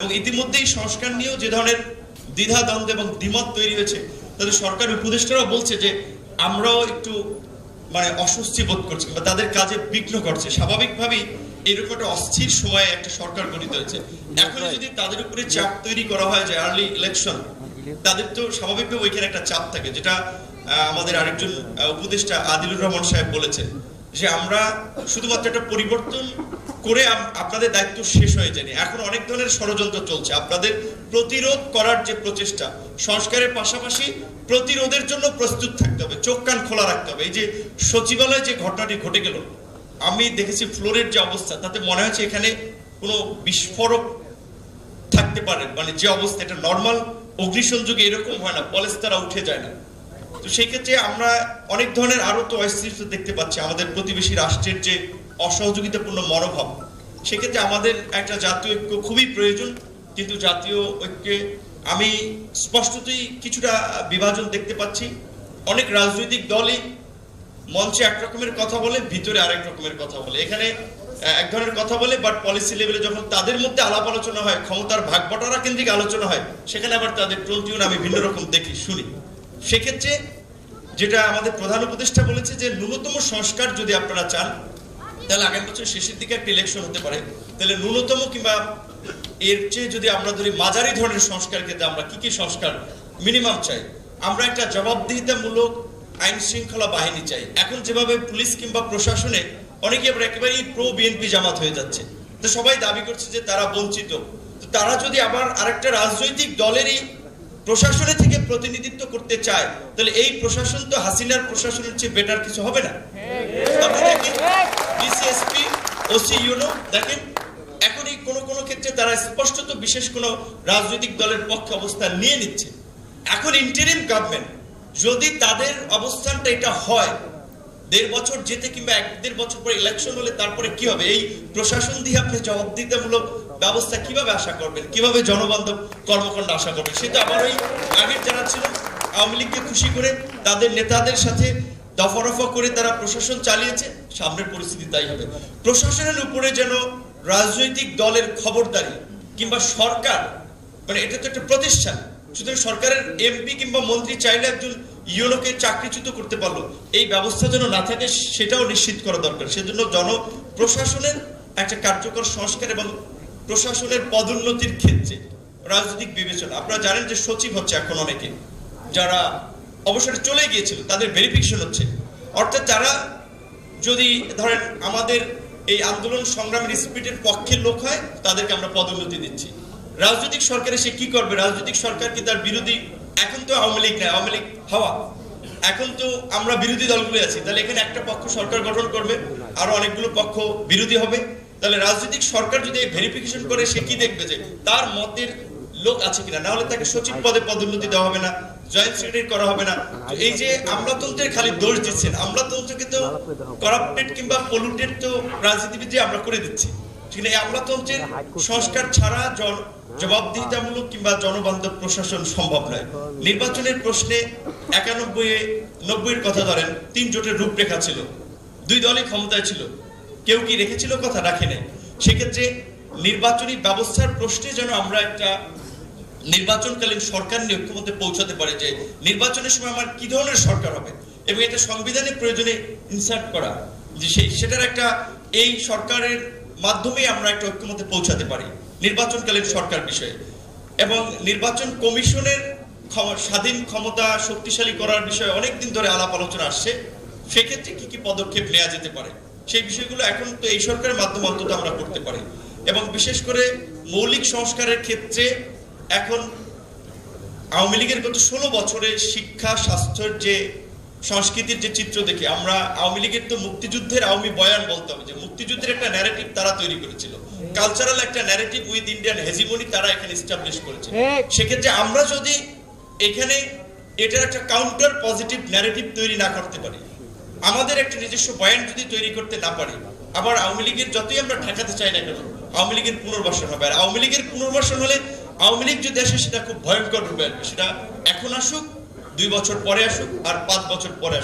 এবং ইতিমধ্যেই সংস্কার নিয়েও যে ধরনের দ্বিধা, দ্বন্দ্ব এবং দ্বিমত তৈরি হয়েছে, তাদের সরকার উপদেষ্টারাও বলছে যে আমরাও একটু মানে অস্বস্তি বোধ করছি বা তাদের কাজে বিঘ্ন করছে। স্বাভাবিকভাবেই এরকম একটা অস্থির সময়ে একটা সরকার গঠিত হয়েছে। এখন যদি তাদের উপরে চাপ তৈরি করা হয়, যে আর্লি ইলেকশন তাদের তো স্বাভাবিকভাবে ওইখানে একটা চাপ থাকে, যেটা আমাদের আরেকজন উপদেষ্টা আদিলুর রহমান সাহেব বলেছেন। যে আমরা শুধুমাত্র একটা পরিবর্তন করে আপনাদের দায়িত্ব শেষ হয়ে যায়নি। এখন অনেক ধরনের ষড়যন্ত্র চলছে। আপনাদের প্রতিরোধ করার যে প্রচেষ্টা, সংস্কারের পাশাপাশি প্রতিরোধের জন্য প্রস্তুত থাকতে হবে, চোখ কান খোলা রাখতে হবে। এই যে সচিবালয়ে যে ঘটনাটি ঘটে গেল, আমি দেখেছি ফ্লোরের যে অবস্থা, তাতে মনে হচ্ছে এখানে কোনো বিস্ফোরক থাকতে পারে। মানে যে অবস্থা, এটা নর্মাল অগ্নিসংযোগে এরকম হয় না, পলেস্তারা উঠে যায় না। তো সেই ক্ষেত্রে আমরা অনেক ধরনের আরও তো অস্থিরতা দেখতে পাচ্ছি। আমাদের প্রতিবেশী রাষ্ট্রের যে অসহযোগিতাপূর্ণ মনোভাব, সেক্ষেত্রে আমাদের একটা জাতীয় ঐক্য খুবই প্রয়োজন। কিন্তু জাতীয় ঐক্যে আমি স্পষ্টতই কিছুটা বিভাজন দেখতে পাচ্ছি। অনেক রাজনৈতিক দলই মঞ্চে এক রকমের কথা বলে, ভিতরে আরেক রকমের কথা বলে। এখানে এক ধরনের কথা বলে বাট পলিসি লেভেলে যখন তাদের মধ্যে আলাপ আলোচনা হয়, ক্ষমতার ভাগ বটারা কেন্দ্রিক আলোচনা হয়, সেখানে আবার তাদের টোন আমি ভিন্ন রকম দেখি, শুনি। সেক্ষেত্রে যেটা আমাদের প্রধান উপদেষ্টা বলেছে যে, ন্যূনতম সংস্কার যদি আপনারা চান, তাহলে আগামী বছর শেষের দিকে একটা ইলেকশন হতে পারে। তাহলে ন্যূনতম কিংবা এর চেয়ে যদি আমরা ধরি মাঝারি ধরনের সংস্কার ক্ষেত্রে আমরা কি কি সংস্কার মিনিমাম চাই? আমরা একটা জবাবদিহিতামূলক আইন শৃঙ্খলা বাহিনী চাই। এখন যেভাবে পুলিশ কিংবা প্রশাসনে অনেকে আবার একেবারেই প্রো বিএনপি জামাত হয়ে যাচ্ছে। তো সবাই দাবি করছে যে তারা বঞ্চিত। তারা যদি আবার আরেকটা রাজনৈতিক দলেরই প্রশাসনে থেকে প্রতিনিধিত্ব করতে চায়, তাহলে এই প্রশাসন তো হাসিনার প্রশাসনের চেয়ে বেটার কিছু হবে না। দেখেন এখনই ক্ষেত্রে তারা স্পষ্টত বিশেষ রাজনৈতিক দলের পক্ষে অবস্থান নিয়ে নিচ্ছে। এখন ইন্টারিম গভর্নমেন্ট যদি তাদের অবস্থানটা এটা হয়, দেড় বছর যেতে কিংবা এক দেড় বছর পরে ইলেকশন হলে তারপরে কি হবে? এই প্রশাসন দিয়ে আপনি জবাবদিহিতামূলক ব্যবস্থা কীভাবে আশা করবেন? কীভাবে জনবান্ধব কর্মকাণ্ড আশা করবেন? সেটা আবার ওই আগের যারা ছিল, আওয়ামী লীগকে খুশি করে তাদের নেতাদের সাথে দফা রফা করে তারা প্রশাসন চালিয়েছে, সামনের পরিস্থিতি তাই হবে। প্রশাসনের উপরে যেন রাজনৈতিক দলের খবরদারি কিংবা সরকার মানে এটা তো একটা প্রতিষ্ঠান, সুতরাং সরকারের এমপি কিংবা মন্ত্রী চাইলে একজন ইউনোকে চাকরিচ্যুত করতে পারল। এই ব্যবস্থা যেন না থাকে, সেটাও নিশ্চিত করা দরকার। সেজন্য জন প্রশাসনের একটা কার্যকর সংস্কার এবং প্রশাসনের পদোন্নতির ক্ষেত্রে রাজনৈতিক বিবেচনা। আপনারা জানেন যে সচিব হচ্ছে এখন অনেকে। যারা অবসরে চলে গিয়েছিল, তাদের ভেরিফিকেশন হচ্ছে। অর্থাৎ যারা যদি ধরেন আমাদের এই আন্দোলন সংগ্রামের স্পিডের পক্ষের লোক হয়, তাদেরকে আমরা পদোন্নতি দিচ্ছি। রাজনৈতিক সরকারে সে কি করবে? রাজনৈতিক সরকার কি তার বিরোধী? এখন তো আওয়ামী লীগ নাই, আওয়ামী লীগ হাওয়া। এখন তো আমরা বিরোধী দলগুলো আছি। তাহলে এখানে একটা পক্ষ সরকার গঠন করবে, আরও অনেকগুলো পক্ষ বিরোধী হবে। তাহলে রাজনৈতিক সরকার যদি ভেরিফিকেশন করে, সে কি দেখবে যে তার মতের লোক আছে কিনা? না হলে তাকে সচিব পদে পদোন্নতি দেওয়া হবে না, জয়েন্ট সেক্রেটারি করা হবে না। এই যে খালি দোষ দিচ্ছেন করাপ্টেড কিংবা পলুটেড তো রাজনীতিবিদ আমরা করে দিচ্ছি। ঠিক সংস্কার ছাড়া জবাবদিহিতামূলক কিংবা জনবান্ধব প্রশাসন সম্ভব নয়। নির্বাচনের প্রশ্নে একানব্বই নব্বইয়ের কথা ধরেন, তিন জোটের রূপরেখা ছিল। দুই দলই ক্ষমতায় ছিল। কেউ কি রেখেছিল কথা? রাখে নাই। সেক্ষেত্রে নির্বাচনী ব্যবস্থার প্রশ্নে যেন আমরা একটা নির্বাচনকালীন সরকার নিয়ে ঐক্যমতে পৌঁছাতে পারে যে নির্বাচনের সময় আমার কি ধরনের সরকার হবে এবং এটা সংবিধানের প্রয়োজনে ইনসার্ট করা, যে সেই সেটার একটা এই সরকারের মাধ্যমে আমরা একটা ঐক্যমতে পৌঁছাতে পারি নির্বাচনকালীন সরকার বিষয়ে। এবং নির্বাচন কমিশনের স্বাধীন ক্ষমতা শক্তিশালী করার বিষয়ে অনেকদিন ধরে আলাপ আলোচনা আসছে। সেক্ষেত্রে কি কি পদক্ষেপ নেওয়া যেতে পারে? সেই বিষয়গুলো এখন তো এই সরকারের মাধ্যমে অন্তত আমরা করতে পারি। এবং বিশেষ করে মৌলিক সংস্কারের ক্ষেত্রে এখন আওয়ামী লীগের গত ষোলো বছরে শিক্ষা স্বাস্থ্যের যে সংস্কৃতির যে চিত্র দেখে আমরা আওয়ামী লীগের তো মুক্তিযুদ্ধের আওয়ামী বয়ান বলতে হবে যে মুক্তিযুদ্ধের একটা ন্যারেটিভ তারা তৈরি করেছিল। কালচারাল একটা ন্যারেটিভ উইথ ইন্ডিয়ান হেজিমনি তারা এখানে এস্টাবলিশ করেছে। সেক্ষেত্রে আমরা যদি এখানে এটার একটা কাউন্টার পজিটিভ ন্যারেটিভ তৈরি না করতে পারি আমাদের একটা নিজস্ব বয়ান যদি তৈরি করতে না পারি, আবার আওয়ামী লীগের যতই আমরা ঠেকাতে চাই না কেন, আওয়ামী লীগের পুনর্বাসন হবে। আর আওয়ামী লীগের পুনর্বাসন হলে আওয়ামী লীগ যদি আসে, সেটা খুব ভয়ঙ্কর রূপে আসবে। সেটা এখন আসুক, দুই বছর পরে আসুক, আর পাঁচ বছর পরে আসুক।